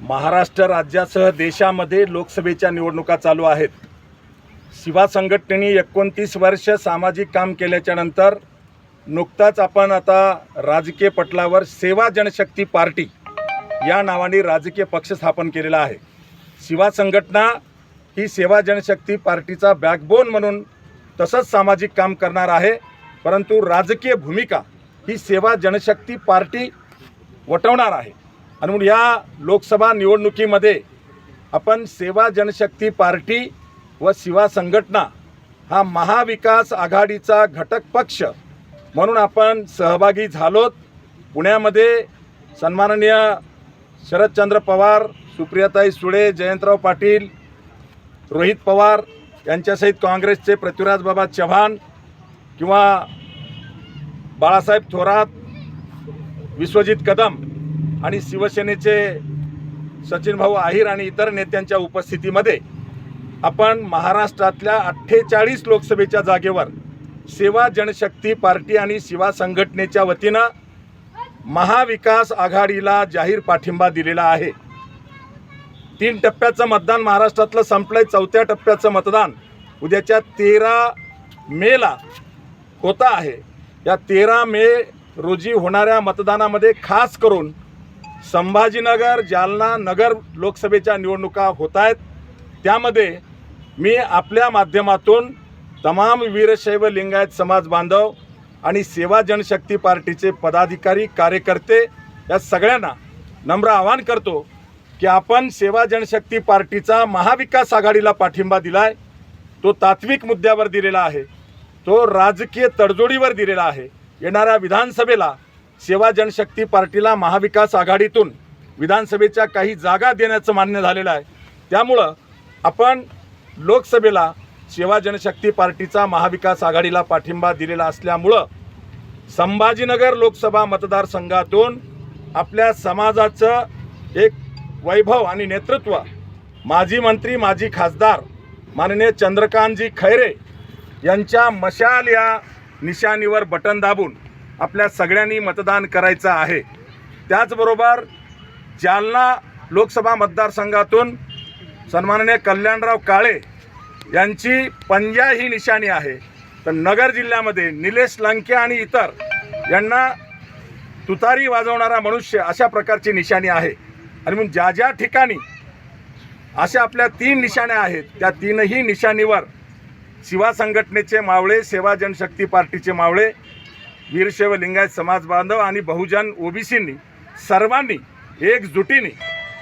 महाराष्ट्र राज्यासह देशामध्ये लोकसभेच्या निवडणुका चालू आहेत. शिवा संघटनेने एकोणतीस वर्ष सामाजिक काम केल्याच्यानंतर नुकताच आपण आता राजकीय पटलावर सेवा जनशक्ती पार्टी या नावाने राजकीय पक्ष स्थापन केलेला आहे. शिवा संघटना ही सेवा जनशक्ती पार्टीचा बॅकबोन म्हणून तसंच सामाजिक काम करणार आहे परंतु राजकीय भूमिका ही सेवा जनशक्ती पार्टी वटवणार आहे. आणि म्हणून या लोकसभा निवडणुकीमध्ये आपण सेवा जनशक्ती पार्टी व शिवा संघटना हा महाविकास आघाडीचा घटक पक्ष म्हणून आपण सहभागी झालोत. पुण्यामध्ये सन्माननीय शरदचंद्र पवार सुप्रियाताई सुळे जयंतराव पाटील रोहित पवार यांच्यासहित काँग्रेसचे पृथ्वीराज बाबा चव्हाण किंवा बाळासाहेब थोरात विश्वजित कदम आणि शिवसेनेचे सचिन भाऊ आहिर आणि इतर नेत्यांच्या उपस्थितीमध्ये आपण महाराष्ट्रातल्या अठ्ठेचाळीस लोकसभेच्या जागेवर सेवा जनशक्ती पार्टी आणि शिवा संघटनेच्या वतीनं महाविकास आघाडीला जाहीर पाठिंबा दिलेला आहे. तीन टप्प्याचं मतदान महाराष्ट्रातलं संपलंय. चौथ्या टप्प्याचं मतदान उद्याच्या तेरा मेला होता आहे. या तेरा मे रोजी होणाऱ्या मतदानामध्ये खास करून संभाजीनगर जालना नगर लोकसभेच्या निवडणुका होत आहेत त्यामध्ये मी आपल्या माध्यमातून तमाम वीरशैव लिंगायत समाज बांधव आणि सेवा जनशक्ती पार्टीचे पदाधिकारी कार्यकर्ते या सगळ्यांना नम्र आवाहन करतो की आपण सेवा जनशक्ती पार्टीचा महाविकास आघाडीला पाठिंबा दिलाय. तो तात्विक मुद्द्यावर दिलेला आहे. तो राजकीय तडजोडीवर दिलेला आहे. येणाऱ्या विधानसभेला सेवा जनशक्ती पार्टीला महाविकास आघाडीतून विधानसभेच्या काही जागा देण्याचं मान्य झालेलं आहे. त्यामुळं आपण लोकसभेला सेवा जनशक्ती पार्टीचा महाविकास आघाडीला पाठिंबा दिलेला असल्यामुळं संभाजीनगर लोकसभा मतदारसंघातून आपल्या समाजाचं एक वैभव आणि नेतृत्व माजी मंत्री माजी खासदार माननीय चंद्रकांतजी खैरे यांच्या मशाल या निशाणीवर बटन दाबून आपल्या सगळ्यांनी मतदान करायचं आहे. त्याचबरोबर जालना लोकसभा मतदारसंघातून सन्माननीय कल्याणराव काळे यांची पंजा ही निशाणी आहे. तर नगर जिल्ह्यामध्ये निलेश लंके आणि इतर यांना तुतारी वाजवणारा मनुष्य अशा प्रकारची निशाणी आहे. आणि म्हणून ज्या ज्या ठिकाणी अशा आपल्या तीन निशाण्या आहेत त्या तीनही निशाणीवर शिवा संघटनेचे मावळे सेवा जनशक्ती पार्टीचे मावळे वीरशैव लिंगायत समाज बांधव आणि बहुजन ओबीसींनी सर्वांनी एकजुटीने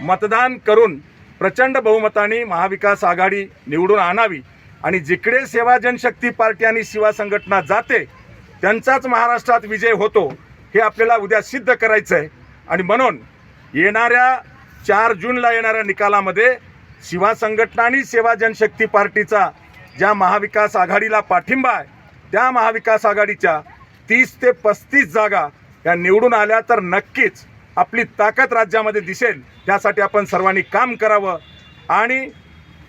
मतदान करून प्रचंड बहुमताने महाविकास आघाडी निवडून आणावी आणि जिकडे सेवा जनशक्ती पार्टी आणि शिवा संघटना जाते त्यांचाच महाराष्ट्रात विजय होतो हे आपल्याला उद्या सिद्ध करायचं आहे आणि म्हणून येणाऱ्या चार जूनला येणाऱ्या निकालामध्ये शिवा संघटना आणि सेवा जनशक्ती पार्टीचा ज्या महाविकास आघाडीला पाठिंबा आहे त्या महाविकास आघाडीच्या तीस ते पस्तीस जागा या निवडून आल्या तर नक्कीच आपली ताकद राज्यामध्ये दिसेल. त्यासाठी आपण सर्वांनी काम करावं. आणि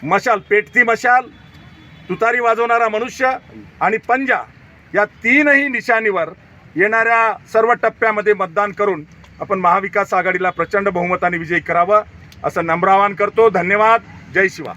मशाल पेटती मशाल तुतारी वाजवणारा मनुष्य आणि पंजा या तीनही निशाणीवर येणाऱ्या सर्व टप्प्यामध्ये मतदान करून आपण महाविकास आघाडीला प्रचंड बहुमताने विजयी करावं असं नम्र आवाहन करतो. धन्यवाद. जय शिवा.